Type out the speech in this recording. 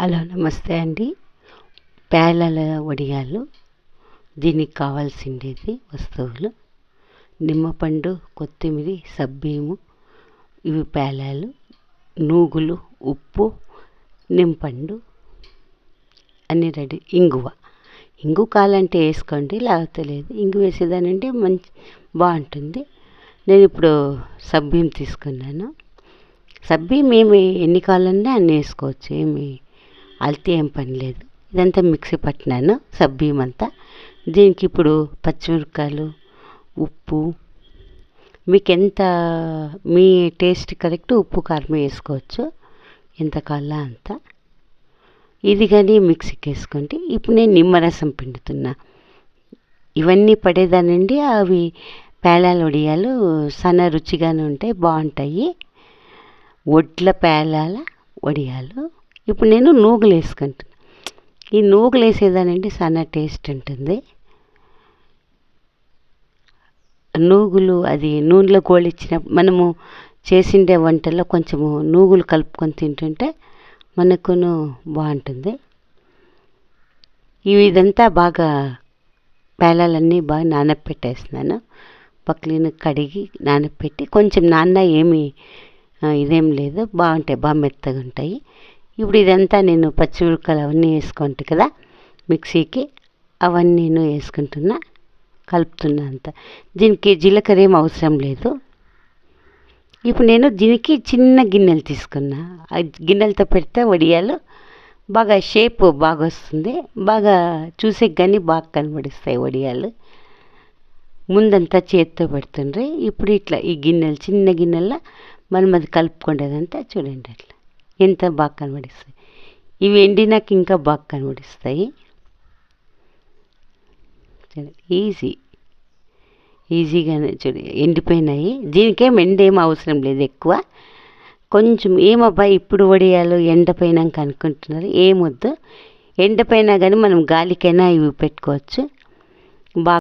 Hello నమస్తే అండి. పేలాల వడియాలు దీనికి కావాల్సిండేది వస్తువులు. నిమ్మపండు కొత్తిమీర సబ్బీము ఇవి పేలాలు నూగులు ఉప్పు నిమ్మపండు అన్నీ రెడీ. ఇంగువ. ఇంగు కావాలంటే వేసుకోండి లేకపోతే లేదు. ఇంగు వేసేదానంటే మంచి బాగుంటుంది. నేను ఇప్పుడు సబ్బీం తీసుకున్నాను. సబ్బీం ఏమి ఎన్ని కావాలన్నా అన్ని వేసుకోవచ్చు? ఏమి? అల్తి ఏం పని లేదు. ఇదంతా మిక్సీ పట్టినాను సబ్బీం అంతా దీనికి ఇప్పుడు పచ్చిమిరపకాయలు ఉప్పు. మీకు ఎంత మీ టేస్ట్ కరెక్ట్ ఉప్పు కారం వేసుకోవచ్చు. ఎంత కావాలో అంత. ఇది కానీ మిక్సీకి వేసుకోండి. ఇప్పుడు నేను నిమ్మరసం పిండుతున్నా. ఇవన్నీ పడేదానండి. అవి పేలాల వడియాలు సన్న రుచిగానే ఉంటాయి బాగుంటాయి. వడ్ల పేలాల వడియాలు. ఇప్పుడు నేను నూగులు వేసుకుంటున్నా. ఈ నూగులు వేసేదానండి సన్న టేస్ట్ ఉంటుంది. నూగులు అది నూనెలో గోళిచ్చిన మనము చేసిండే వంటల్లో కొంచెము నూగులు కలుపుకొని తింటుంటే మనకును బాగుంటుంది. ఇవి ఇదంతా బాగా పేలాలన్నీ బాగా నానబెట్టేస్తున్నాను పక్కన కడిగి నానబెట్టి కొంచెం నాన్న ఏమి ఇదేం లేదు. బాగుంటాయి బాగా మెత్తగా ఉంటాయి ఇప్పుడు ఇదంతా నేను పచ్చిమిరపకాయలు అవన్నీ వేసుకుంటా కదా మిక్సీకి అవన్నీ నేను వేసుకుంటున్నా కలుపుతున్నా అంత. దీనికి జీలకర్ర ఏం అవసరం లేదు. ఇప్పుడు నేను దీనికి చిన్న గిన్నెలు తీసుకున్నా. ఆ గిన్నెలతో పెడితే వడియాలు బాగా షేప్ బాగా వస్తుంది. బాగా చూసే కానీ బాగా కనబడిస్తాయి వడియాలు. ముందంతా చేతితో పెడుతుండ్రి. ఇప్పుడు ఇట్లా ఈ గిన్నెలు చిన్న గిన్నెల్లో మనం అది కలుపుకునేదంతా చూడండి అట్లా. ఎంత బాగా కనబడిస్తాయి. ఇవి ఎండినాక ఇంకా బాగా కనబడిస్తాయి. ఈజీ. ఈజీగానే చూడు ఎండిపోయినాయి. దీనికేం ఎండ ఏం అవసరం లేదు ఎక్కువ. కొంచెం ఏమబ్బా ఇప్పుడు వడియాలు ఎండపోయినాక అనుకుంటున్నారు ఏమొద్దు. ఎండపోయినా కానీ మనం గాలికైనా ఇవి పెట్టుకోవచ్చు. బాగా